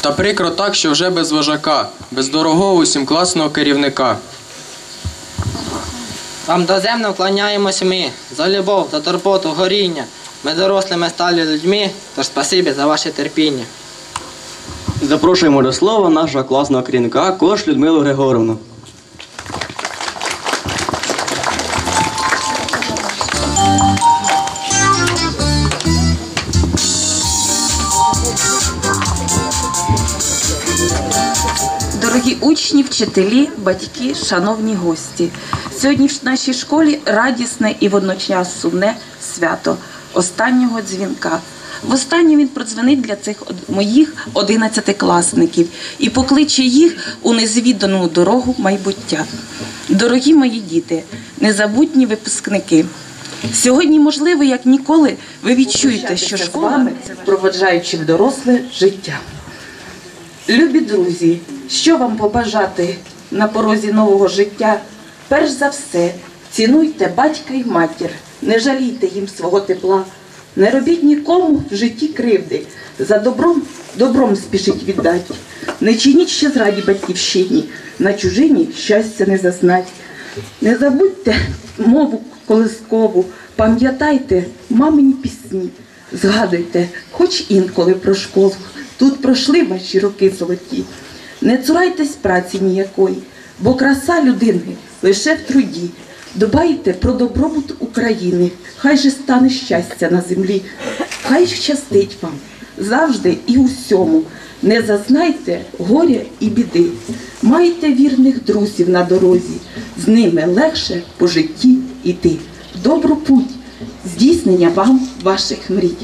Та прикро так, що вже без вожака, без дорогого усім класного керівника. Вам доземно вклоняємось ми за любов, за турботу, горіння. Ми дорослими стали людьми, тож спасибі за ваше терпіння. Запрошуємо до слова нашого класного керівника Кош Людмилу Григоровну. Дорогі учні, вчителі, батьки, шановні гості. Сьогодні в нашій школі радісне і водночас сумне свято останнього дзвінка. Востаннє він продзвонить для цих моїх одинадцятикласників і покличе їх у незвідану дорогу майбуття. Дорогі мої діти, незабутні випускники. Сьогодні, можливо, як ніколи, ви відчуєте, що школа проводжаючи в доросле життя. Любі друзі, що вам побажати на порозі нового життя? Перш за все, цінуйте батька і матір, не жалійте їм свого тепла, не робіть нікому в житті кривди, за добром добром спішіть віддати. Не чиніть ще зраді батьківщині, на чужині щастя не зазнать. Не забудьте мову колискову, пам'ятайте мамині пісні, згадуйте, хоч інколи про школу. Тут пройшли ваші роки золоті. Не цурайтесь праці ніякої, бо краса людини лише в труді. Дбайте про добробут України, хай же стане щастя на землі, хай щастить вам завжди і усьому. Не зазнайте горя і біди. Майте вірних друзів на дорозі, з ними легше по житті іти. Добру путь, здійснення вам ваших мрій.